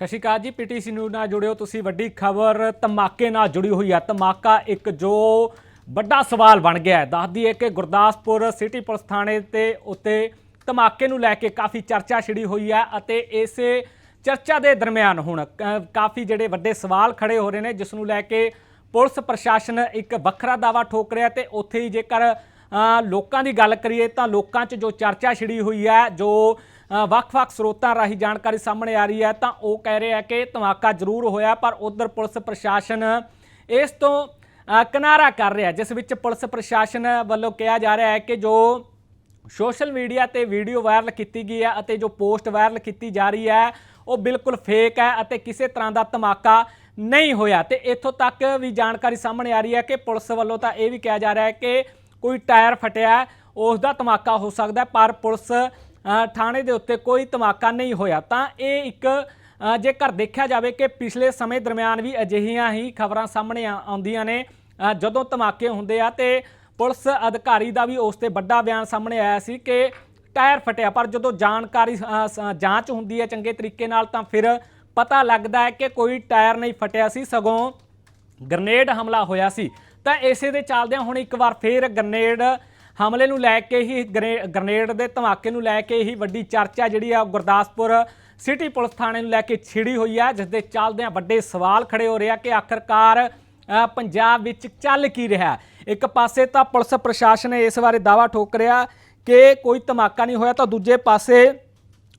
ਸਤਿ ਸ਼੍ਰੀ ਅਕਾਲ ਜੀ PTC news ਨਾਲ ਜੁੜਿਓ ਤੁਸੀਂ। ਵੱਡੀ ਖਬਰ ਧਮਾਕੇ ਨਾਲ ਜੁੜੀ ਹੋਈ ਹੈ ਧਮਾਕਾ ਇੱਕ ਜੋ ਵੱਡਾ ਸਵਾਲ ਬਣ ਗਿਆ ਹੈ। ਦੱਸਦੀ ਹੈ ਕਿ ਗੁਰਦਾਸਪੁਰ ਸਿਟੀ ਪੁਲਿਸ ਥਾਣੇ ਤੇ ਉੱਤੇ ਧਮਾਕੇ ਨੂੰ ਲੈ ਕੇ ਕਾਫੀ ਚਰਚਾ ਛਿੜੀ ਹੋਈ ਹੈ ਅਤੇ ਇਸੇ ਚਰਚਾ ਦੇ ਦਰਮਿਆਨ ਹੁਣ ਕ- ਕਾਫੀ ਜਿਹੜੇ ਵੱਡੇ ਸਵਾਲ ਖੜੇ ਹੋ ਰਹੇ ਨੇ ਜਿਸ ਨੂੰ ਲੈ ਕੇ ਪੁਲਿਸ ਪ੍ਰਸ਼ਾਸਨ ਇੱਕ ਵੱਖਰਾ ਦਾਵਾ ਠੋਕ ਰਿਹਾ ਤੇ ਉੱਥੇ ਹੀ ਜੇਕਰ ਅ, ਲੋਕਾਂ ਦੀ ਗੱਲ ਕਰੀਏ ਤਾਂ ਲੋਕਾਂ 'ਚ ਜੋ ਚਰਚਾ ਛਿੜੀ ਹੋਈ ਹੈ ਜੋ ਵੱਖ-ਵੱਖ ਸਰੋਤਾਂ ਰਾਹੀਂ ਜਾਣਕਾਰੀ ਸਾਹਮਣੇ ਆ ਰਹੀ ਹੈ। ਤਾਂ ਉਹ ਕਹਿ ਰਿਹਾ ਕਿ ਧਮਾਕਾ ਜ਼ਰੂਰ ਹੋਇਆ, ਪਰ ਉਧਰ ਪੁਲਿਸ ਪ੍ਰਸ਼ਾਸਨ ਇਸ ਤੋਂ ਕਿਨਾਰਾ ਕਰ ਰਿਹਾ। ਜਿਸ ਵਿੱਚ ਪੁਲਿਸ ਪ੍ਰਸ਼ਾਸਨ ਵੱਲੋਂ ਕਿਹਾ ਜਾ ਰਿਹਾ ਹੈ ਕਿ ਜੋ ਸੋਸ਼ਲ ਮੀਡੀਆ ਤੇ ਵੀਡੀਓ ਵਾਇਰਲ ਕੀਤੀ ਗਈ ਹੈ ਅਤੇ ਜੋ ਪੋਸਟ ਵਾਇਰਲ ਕੀਤੀ ਜਾ ਰਹੀ ਹੈ, ਉਹ ਬਿਲਕੁਲ ਫੇਕ ਹੈ ਅਤੇ ਕਿਸੇ ਤਰ੍ਹਾਂ ਦਾ ਧਮਾਕਾ ਨਹੀਂ ਹੋਇਆ। ਤੇ ਇੱਥੋਂ ਤੱਕ ਵੀ ਜਾਣਕਾਰੀ ਸਾਹਮਣੇ ਆ ਰਹੀ ਹੈ ਕਿ ਪੁਲਿਸ ਵੱਲੋਂ ਤਾਂ ਇਹ ਵੀ ਕਿਹਾ ਜਾ ਰਿਹਾ ਹੈ ਕਿ ਕੋਈ ਟਾਇਰ ਫਟਿਆ ਉਸ ਦਾ ਧਮਾਕਾ ਹੋ ਸਕਦਾ ਪਰ ਪੁਲਿਸ ਥਾਣੇ ਦੇ ਉੱਤੇ ਕੋਈ ਧਮਾਕਾ ਨਹੀਂ ਹੋਇਆ। ਤਾਂ ਇਹ ਇੱਕ ਜੇਕਰ ਦੇਖਿਆ ਜਾਵੇ ਕਿ ਪਿਛਲੇ ਸਮੇਂ ਦਰਮਿਆਨ ਵੀ ਅਜਿਹੀਆਂ ਹੀ ਖਬਰਾਂ ਸਾਹਮਣੇ ਆ- ਆਉਂਦੀਆਂ ਨੇ ਜਦੋਂ ਧਮਾਕੇ ਹੁੰਦੇ ਆ ਤੇ ਪੁਲਿਸ ਅਧਿਕਾਰੀ ਦਾ ਵੀ ਉਸ ਤੇ ਵੱਡਾ ਬਿਆਨ ਸਾਹਮਣੇ ਆਇਆ ਸੀ ਕਿ ਟਾਇਰ ਫਟਿਆ, ਪਰ ਜਦੋਂ ਜਾਣਕਾਰੀ ਜਾਂਚ ਹੁੰਦੀ ਹੈ ਚੰਗੇ ਤਰੀਕੇ ਨਾਲ ਤਾਂ ਫਿਰ ਪਤਾ ਲੱਗਦਾ ਹੈ ਕਿ ਕੋਈ ਟਾਇਰ ਨਹੀਂ ਫਟਿਆ ਸੀ, ਸਗੋਂ ਗ੍ਰਨੇਡ ਹਮਲਾ ਹੋਇਆ ਸੀ। ਤਾਂ ਇਸੇ ਦੇ ਚੱਲਦਿਆਂ ਹੁਣ ਇੱਕ ਵਾਰ ਫੇਰ ਗ੍ਰਨੇਡ ਹਮਲੇ ਨੂੰ ਲੈ ਕੇ ਹੀ ਗ੍ਰੇ- ਗ੍ਰਨੇਡ ਦੇ ਧਮਾਕੇ ਨੂੰ ਲੈ ਕੇ ਹੀ ਵੱਡੀ ਚਰਚਾ ਜਿਹੜੀ ਆ ਗੁਰਦਾਸਪੁਰ ਸਿਟੀ ਪੁਲਿਸ ਥਾਣੇ ਨੂੰ ਲੈ ਕੇ ਛਿੜੀ ਹੋਈ ਹੈ ਜਿਸ ਦੇ ਚੱਲਦਿਆਂ ਵੱਡੇ ਸਵਾਲ ਖੜੇ ਹੋ ਰਹੇ ਆ ਕਿ ਆਖਰਕਾਰ ਪੰਜਾਬ ਵਿੱਚ ਚੱਲ ਕੀ ਰਿਹਾ ਇੱਕ ਪਾਸੇ ਤਾਂ ਪੁਲਿਸ ਪ੍ਰਸ਼ਾਸਨ ਇਸ ਬਾਰੇ ਦਾਵਾ ਠੋਕ ਰਿਹਾ ਕਿ ਕੋਈ ਧਮਾਕਾ ਨਹੀਂ ਹੋਇਆ, ਤਾਂ ਦੂਜੇ ਪਾਸੇ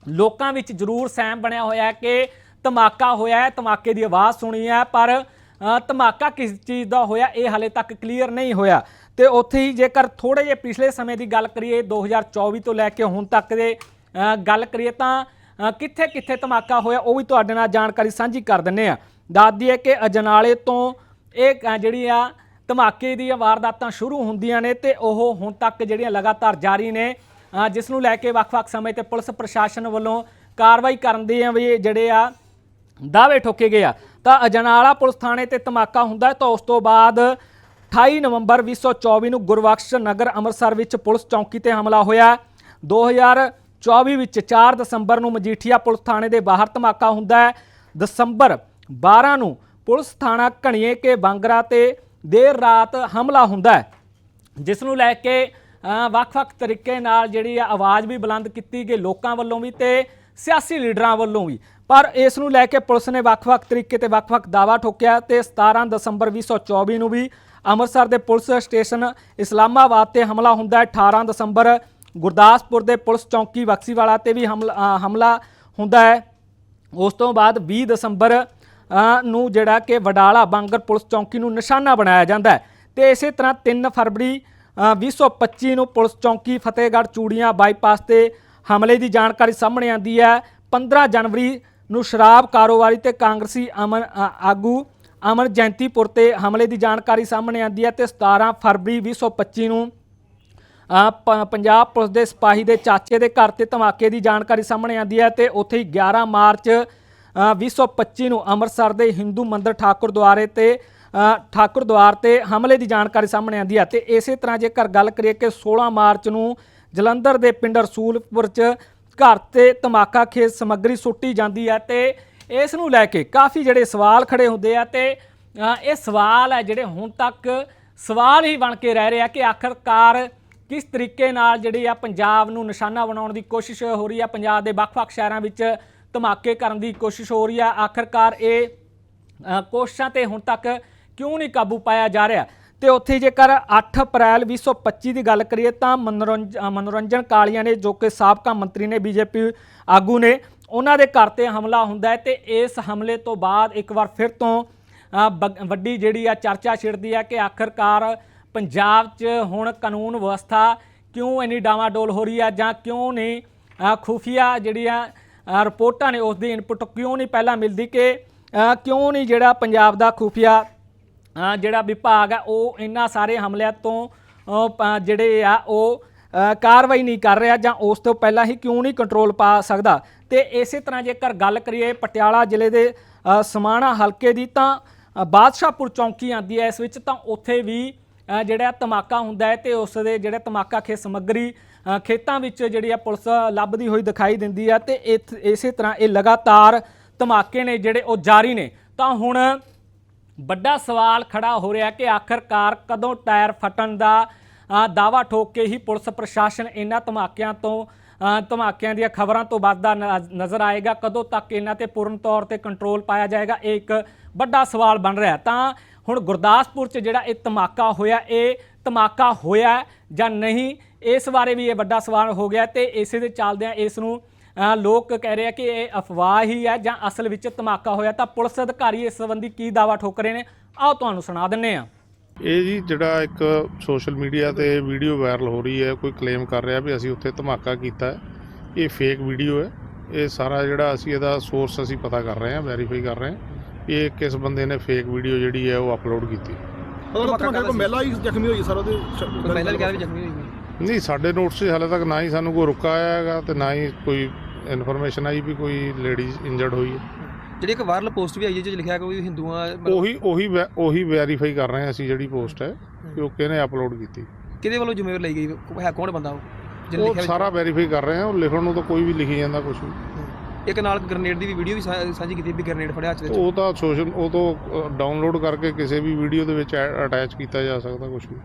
ਲੋਕਾਂ ਵਿੱਚ ਜ਼ਰੂਰ ਸਹਿਮ ਬਣਿਆ ਹੋਇਆ ਕਿ ਧਮਾਕਾ ਹੋਇਆ ਹੈ, ਧਮਾਕੇ ਦੀ ਆਵਾਜ਼ ਸੁਣੀ ਹੈ, ਪਰ ਧਮਾਕਾ ਕਿਸ ਚੀਜ਼ ਦਾ ਹੋਇਆ ਇਹ ਹਾਲੇ ਤੱਕ ਕਲੀਅਰ ਨਹੀਂ ਹੋਇਆ। ਤੇ ਉੱਥੇ ਹੀ ਜੇਕਰ ਥੋੜੇ ਜਿਹੇ ਪਿਛਲੇ ਸਮੇਂ ਦੀ ਗੱਲ ਕਰੀਏ 2024 ਤੋਂ ਲੈ ਕੇ ਹੁਣ ਤੱਕ ਦੇ ਗੱਲ ਕਰੀਏ ਤਾਂ ਕਿੱਥੇ ਕਿੱਥੇ ਧਮਾਕਾ ਹੋਇਆ ਉਹ ਵੀ ਤੁਹਾਡੇ ਨਾਲ ਜਾਣਕਾਰੀ ਸਾਂਝੀ ਕਰ ਦਿੰਨੇ ਆ ਦੱਸਦੀ ਹੈ ਕਿ ਅਜਨਾਲੇ ਤੋਂ ਇਹ ਅ, ਜਿਹੜੀ ਆ ਧਮਾਕੇ ਦੀਆਂ ਵਾਰਦਾਤਾਂ ਸ਼ੁਰੂ ਹੁੰਦੀਆਂ ਨੇ ਤੇ ਉਹ ਹੁਣ ਤੱਕ ਜਿਹੜੀਆਂ ਲਗਾਤਾਰ ਜਾਰੀ ਨੇ ਜਿਸ ਨੂੰ ਲੈ ਕੇ ਵੱਖ-ਵੱਖ ਸਮੇਂ ਤੇ ਪੁਲਿਸ ਪ੍ਰਸ਼ਾਸਨ ਵੱਲੋਂ ਕਾਰਵਾਈ ਕਰਨ ਦੇ ਆ ਵੀ ਜਿਹੜੇ ਆ ਦਾਅਵੇ ਠੋਕੇ ਗਏ ਆ। ਤਾਂ ਅਜਨਾਲਾ ਪੁਲਿਸ ਥਾਣੇ ਤੇ ਧਮਾਕਾ ਹੁੰਦਾ ਤਾਂ ਉਸ ਤੋਂ ਬਾਅਦ 28 ਨਵੰਬਰ 2024 ਨੂੰ ਗੁਰਬਖਸ਼ ਨਗਰ ਅੰਮ੍ਰਿਤਸਰ ਵਿੱਚ ਪੁਲਿਸ ਚੌਕੀ ਤੇ ਹਮਲਾ ਹੋਇਆ। 2024 ਵਿੱਚ 4 ਦਸੰਬਰ ਨੂੰ ਮਜੀਠੀਆ ਪੁਲਿਸ ਥਾਣੇ ਦੇ ਬਾਹਰ ਧਮਾਕਾ ਹੁੰਦਾ ਹੈ। ਦਸੰਬਰ 12 ਨੂੰ ਪੁਲਿਸ ਥਾਣਾ ਘਣੀਏ ਕੇ ਬਾਂਗਰਾ ਤੇ ਦੇਰ ਰਾਤ ਹਮਲਾ ਹੁੰਦਾ ਹੈ। ਜਿਸ ਨੂੰ ਲੈ ਕੇ ਵੱਖ-ਵੱਖ ਤਰੀਕੇ ਨਾਲ ਜਿਹੜੀ ਆ ਆਵਾਜ਼ ਵੀ ਬੁਲੰਦ ਕੀਤੀ ਗਈ ਲੋਕਾਂ ਵੱਲੋਂ ਵੀ ਤੇ ਸਿਆਸੀ ਲੀਡਰਾਂ ਵੱਲੋਂ ਵੀ। ਪਰ ਇਸ ਨੂੰ ਲੈ ਕੇ ਪੁਲਿਸ ਨੇ ਵੱਖ-ਵੱਖ ਤਰੀਕੇ ਤੇ ਵੱਖ-ਵੱਖ ਦਾਵਾ ਠੋਕਿਆ ਤੇ 17 ਦਸੰਬਰ 2024 ਨੂੰ ਵੀ ਅੰਮ੍ਰਿਤਸਰ ਦੇ ਪੁਲਿਸ ਸਟੇਸ਼ਨ ਇਸਲਾਮਾਬਾਦ ਤੇ ਹਮਲਾ ਹੁੰਦਾ ਹੈ। 18 ਦਸੰਬਰ ਗੁਰਦਾਸਪੁਰ ਦੇ ਪੁਲਿਸ ਚੌਂਕੀ ਬਕਸੀਵਾਲਾ ਤੇ ਵੀ ਹਮਲਾ ਹਮਲਾ ਹੁੰਦਾ ਹੈ। ਉਸ ਤੋਂ ਬਾਅਦ 20 ਦਸੰਬਰ ਨੂੰ ਜਿਹੜਾ ਕਿ ਵਡਾਲਾ ਬਾਂਗਰ ਪੁਲਿਸ ਚੌਂਕੀ ਨੂੰ ਨਿਸ਼ਾਨਾ ਬਣਾਇਆ ਜਾਂਦਾ ਹੈ ਤੇ ਇਸੇ ਤਰ੍ਹਾਂ 3 ਫਰਵਰੀ ਅ, 2025 ਨੂੰ ਪੁਲਿਸ ਚੌਂਕੀ ਫਤਿਹਗੜ੍ਹ ਚੂੜੀਆਂ ਬਾਈਪਾਸ ਤੇ ਹਮਲੇ ਦੀ ਜਾਣਕਾਰੀ ਸਾਹਮਣੇ ਆਂਦੀ ਹੈ। 15 ਜਨਵਰੀ ਨੂੰ ਸ਼ਰਾਬ ਕਾਰੋਬਾਰੀ ਤੇ ਕਾਂਗਰਸੀ ਅਮਨ ਆਗੂ ਅਮਨ ਜੈਂਤੀਪੁਰ ਤੇ ਹਮਲੇ ਦੀ ਜਾਣਕਾਰੀ ਸਾਹਮਣੇ ਆਂਦੀ ਹੈ ਤੇ 17 ਫਰਵਰੀ 2025 ਨੂੰ ਪ- ਪੰਜਾਬ ਪੁਲਿਸ ਦੇ ਸਿਪਾਹੀ ਦੇ ਚਾਚੇ ਦੇ ਘਰ ਤੇ ਧਮਾਕੇ ਦੀ ਜਾਣਕਾਰੀ ਸਾਹਮਣੇ ਆਂਦੀ ਹੈ ਤੇ ਉੱਥੇ ਹੀ 11 ਮਾਰਚ ਅ, 2025 ਨੂੰ ਅੰਮ੍ਰਿਤਸਰ ਦੇ ਹਿੰਦੂ ਮੰਦਿਰ ਠਾਕੁਰ ਦੁਆਰੇ ਤੇ ਅ, ਠਾਕੁਰ ਦੁਆਰ ਤੇ ਹਮਲੇ ਦੀ ਜਾਣਕਾਰੀ ਸਾਹਮਣੇ ਆਂਦੀ ਹੈ ਤੇ ਇਸੇ ਤਰ੍ਹਾਂ ਜੇਕਰ ਗੱਲ ਕਰੀਏ ਕਿ 16 ਮਾਰਚ ਨੂੰ ਜਲੰਧਰ ਦੇ ਪਿੰਡ ਰਸੂਲਪੁਰ ਚ ਘਰ ਤੇ ਧਮਾਕਾ ਖੇਸ ਸਮੱਗਰੀ ਸੁੱਟੀ ਜਾਂਦੀ ਹੈ ਤੇ ਇਸ ਨੂੰ ਲੈ ਕੇ ਕਾਫੀ ਜਿਹੜੇ ਸਵਾਲ ਖੜੇ ਹੁੰਦੇ ਆ ਤੇ ਅ, ਇਹ ਸਵਾਲ ਹੈ ਜਿਹੜੇ ਹੁਣ ਤੱਕ ਸਵਾਲ ਹੀ ਬਣ ਕੇ ਰਹਿ ਰਹੇ ਆ ਕਿ ਆਖਰਕਾਰ ਕਿਸ ਤਰੀਕੇ ਨਾਲ ਜਿਹੜੀ ਆ ਪੰਜਾਬ ਨੂੰ ਨਿਸ਼ਾਨਾ ਬਣਾਉਣ ਦੀ ਕੋਸ਼ਿਸ਼ ਹੋ ਰਹੀ ਆ ਪੰਜਾਬ ਦੇ ਵੱਖ-ਵੱਖ ਸ਼ਹਿਰਾਂ ਵਿੱਚ ਧਮਾਕੇ ਕਰਨ ਦੀ ਕੋਸ਼ਿਸ਼ ਹੋ ਰਹੀ ਆ ਆਖਰਕਾਰ ਇਹ ਅ, ਕੋਸ਼ਿਸ਼ਾਂ ਤੇ ਹੁਣ ਤੱਕ ਕਿਉਂ ਨਹੀਂ ਕਾਬੂ ਪਾਇਆ ਜਾ ਰਿਹਾ? ਤੇ ਉੱਥੇ ਜੇਕਰ 8 ਅਪ੍ਰੈਲ 2025 ਦੀ ਗੱਲ ਕਰੀਏ ਤਾਂ ਮਨੋਰੰਜ- ਮਨੋਰੰਜਨ ਕਾਲੀਆਂ ਨੇ ਜੋ ਕਿ ਸਾਬਕਾ ਮੰਤਰੀ ਨੇ ਬੀਜੇਪੀ ਆਗੂ ਨੇ ਉਹਨਾਂ ਦੇ ਘਰ ਤੇ ਹਮਲਾ ਹੁੰਦਾ ਹੈ ਤੇ ਇਸ ਹਮਲੇ ਤੋਂ ਬਾਅਦ ਇੱਕ ਵਾਰ ਫਿਰ ਤੋਂ ਅ, ਵੱਡੀ ਜਿਹੜੀ ਆ ਚਰਚਾ ਛਿੜਦੀ ਹੈ ਕਿ ਆਖਰਕਾਰ ਪੰਜਾਬ 'ਚ ਹੁਣ ਕਾਨੂੰਨ ਵਿਵਸਥਾ ਕਿਉਂ ਇੰਨੀ ਡਾਵਾਡੋਲ ਹੋ ਰਹੀ ਆ ਜਾਂ ਕਿਉਂ ਨਹੀਂ? ਅ, ਖੁਫੀਆ ਜਿਹੜੀਆਂ ਰਿਪੋਰਟਾਂ ਨੇ ਉਸ ਦੀ ਇਨਪੁਟ ਕਿਉਂ ਨਹੀਂ ਪਹਿਲਾਂ ਮਿਲਦੀ ਕਿ ਕਿਉਂ ਨਹੀਂ ਜਿਹੜਾ ਪੰਜਾਬ ਦਾ ਖੁਫੀਆ ਜਿਹੜਾ ਵਿਭਾਗ ਆ, ਉਹ ਇਹਨਾਂ ਸਾਰੇ ਹਮਲਿਆਂ ਤੋਂ ਜਿਹੜੇ ਆ, ਉਹ ਕਾਰਵਾਈ ਨਹੀਂ ਕਰ ਰਿਹਾ ਜਾਂ ਉਸ ਤੋਂ ਪਹਿਲਾਂ ਹੀ ਕਿਉਂ ਨਹੀਂ ਕੰਟਰੋਲ ਪਾ ਸਕਦਾ। ਤੇ ਇਸੇ ਤਰ੍ਹਾਂ ਜੇਕਰ ਗੱਲ ਕਰੀਏ ਪਟਿਆਲਾ ਜ਼ਿਲ੍ਹੇ ਦੇ ਸਮਾਣਾ ਹਲਕੇ ਦੀ, ਤਾਂ ਬਾਦਸ਼ਾਹਪੁਰ ਚੌਂਕੀ ਆਂਦੀ ਹੈ। ਇਸ ਵਿੱਚ ਤਾਂ ਉੱਥੇ ਵੀ ਜਿਹੜਾ ਧਮਾਕਾ ਹੁੰਦਾ ਹੈ ਤੇ ਉਸ ਦੇ ਜਿਹੜੇ ਧਮਾਕਾ ਖੇ, ਸਮੱਗਰੀ ਖੇਤਾਂ ਵਿੱਚ ਜਿਹੜੀ ਆ ਪੁਲਿਸ ਲੱਭਦੀ ਹੋਈ ਦਿਖਾਈ ਦਿੰਦੀ ਆ ਤੇ ਇਥ- ਇਸੇ ਤਰ੍ਹਾਂ ਇਹ ਲਗਾਤਾਰ ਧਮਾਕੇ ਨੇ ਜਿਹੜੇ ਉਹ ਜਾਰੀ ਨੇ। ਤਾਂ ਹੁਣ ਵੱਡਾ ਸਵਾਲ ਖੜਾ ਹੋ ਰਿਹਾ ਕਿ ਆਖਰਕਾਰ ਕਦੋਂ ਟਾਇਰ ਫਟਣ ਦਾ ਅ, ਦਾਅਵਾ ਠੋਕ ਕੇ ਹੀ ਪੁਲਿਸ ਪ੍ਰਸ਼ਾਸਨ ਇਹਨਾਂ ਧਮਾਕਿਆਂ ਤੋਂ ਧਮਾਕਿਆਂ ਦੀਆਂ ਖਬਰਾਂ ਤੋਂ ਵੱਧਦਾ ਨਜ਼ਰ ਆਏਗਾ। ਕਦੋਂ ਤੱਕ ਇਹਨਾਂ ਤੇ ਪੂਰਨ ਤੌਰ ਤੇ ਕੰਟਰੋਲ ਪਾਇਆ ਜਾਏਗਾ ਇਹ ਇੱਕ ਵੱਡਾ ਸਵਾਲ ਬਣ ਰਿਹਾ। ਤਾਂ ਹੁਣ ਗੁਰਦਾਸਪੁਰ 'ਚ ਜਿਹੜਾ ਇਹ ਧਮਾਕਾ ਹੋਇਆ ਇਹ ਧਮਾਕਾ ਹੋਇਆ ਜਾਂ ਨਹੀਂ ਇਸ ਬਾਰੇ ਵੀ ਇਹ ਵੱਡਾ ਸਵਾਲ ਹੋ ਗਿਆ ਤੇ ਇਸੇ ਦੇ ਚੱਲਦਿਆਂ ਇਸ ਨੂੰ ਲੋਕ ਕਹਿ ਰਹੇ ਆ ਕਿ ਇਹ ਅਫਵਾਹ ਹੀ ਹੈ ਜਾਂ ਅਸਲ ਵਿੱਚ ਧਮਾਕਾ ਹੋਇਆ ਤਾਂ ਪੁਲਿਸ ਅਧਿਕਾਰੀ ਇਸ ਸੰਬੰਧੀ ਕੀ ਦਾਵਾ ਠੋਕ ਰਹੇ ਨੇ? ਆਓ ਤੁਹਾਨੂੰ ਸੁਣਾ ਦਿੰਨੇ ਆ। ਇਹ ਜੀ ਜਿਹੜਾ ਇੱਕ ਸੋਸ਼ਲ ਮੀਡੀਆ ਤੇ ਵੀਡੀਓ ਵਾਇਰਲ ਹੋ ਰਹੀ ਹੈ ਕੋਈ ਕਲੇਮ ਕਰ ਰਿਹਾ ਵੀ ਅਸੀਂ ਉੱਥੇ ਧਮਾਕਾ ਕੀਤਾ ਇਹ ਫੇਕ ਵੀਡੀਓ ਹੈ। ਇਹ ਸਾਰਾ ਜਿਹੜਾ ਅਸੀਂ ਇਹਦਾ ਸੋਰਸ ਅਸੀਂ ਪਤਾ ਕਰ ਰਹੇ ਹਾਂ ਵੈਰੀਫਾਈ ਕਰ ਰਹੇ ਹਾਂ। ਇਹ ਕਿਸ ਬੰਦੇ ਨੇ ਫੇਕ ਵੀਡੀਓ ਜਿਹੜੀ ਹੈ ਉਹ ਅਪਲੋਡ ਕੀਤੀ। ਉਹ ਤੁਹਾਡੇ ਕੋਲ ਮਹਿਲਾ ਹੀ ਜ਼ਖਮੀ ਹੋਈ ਸਰ ਉਹਦੇ ਕੋਈ ਮਹਿਲਾ ਵੀ ਕਹਿ ਰਹੀ ਜ਼ਖਮੀ ਹੋਈ ਹੈ? ਨਹੀਂ ਸਾਡੇ ਨੋਟਸ 'ਚ ਹਾਲੇ ਤੱਕ ਨਾ ਹੀ ਸਾਨੂੰ ਕੋਈ ਰੁਕਾ ਆਇਆ ਹੈਗਾ ਤੇ ਨਾ ਹੀ ਕੋਈ ਇਨਫੋਰਮੇਸ਼ਨ ਆਈ ਵੀ ਕੋਈ ਲੇਡੀਜ਼ ਇੰਜਰਡ ਹੋਈ ਹੈ। ਜਿਹੜੀ ਇੱਕ ਵਾਇਰਲ ਪੋਸਟ ਵੀ ਆਈ ਹੈ ਜਿਹਦੇ 'ਚ ਲਿਖਿਆ ਕਿ ਹਿੰਦੂਆਂ ਮਤਲਬ ਉਹੀ ਉਹੀ ਵੈ- ਉਹੀ ਵੈਰੀਫਾਈ ਕਰ ਰਹੇ ਹਾਂ ਅਸੀਂ ਜਿਹੜੀ ਪੋਸਟ ਹੈ ਕਿ ਉਹ ਕਿਹਨੇ ਅਪਲੋਡ ਕੀਤੀ। ਕਿਹਦੇ ਵੱਲੋਂ ਜ਼ਿੰਮੇਵਾਰ ਲਈ ਗਈ? ਹੈ ਕੌਣ ਬੰਦਾ ਉਹ? ਜਿਹਨੇ ਉਹ ਲਿਖਿਆ ਸਾਰਾ ਵੈਰੀਫਾਈ ਕਰ ਰਹੇ ਹਾਂ ਉਹ ਲਿਖਣ ਨੂੰ ਤਾਂ ਕੋਈ ਵੀ ਲਿਖੀ ਜਾਂਦਾ ਕੁਝ ਵੀ? ਇੱਕ ਨਾਲ ਗ੍ਰਨੇਡ ਦੀ ਵੀ ਵੀਡੀਓ ਵੀ ਸਾ- ਸਾਂਝੀ ਕੀਤੀ ਵੀ ਗ੍ਰਨੇਡ ਫੜਿਆ ਹੱਥ ਵਿੱਚ। ਉਹ ਤਾਂ ਸੋਸ਼ਲ ਉਹ ਤੋਂ ਡਾਊਨਲੋਡ ਕਰਕੇ ਕਿਸੇ ਵੀ ਵੀਡੀਓ ਦੇ ਵਿੱਚ ਅਟੈਚ ਕੀਤਾ ਜਾ ਸਕਦਾ ਕੁਝ ਵੀ।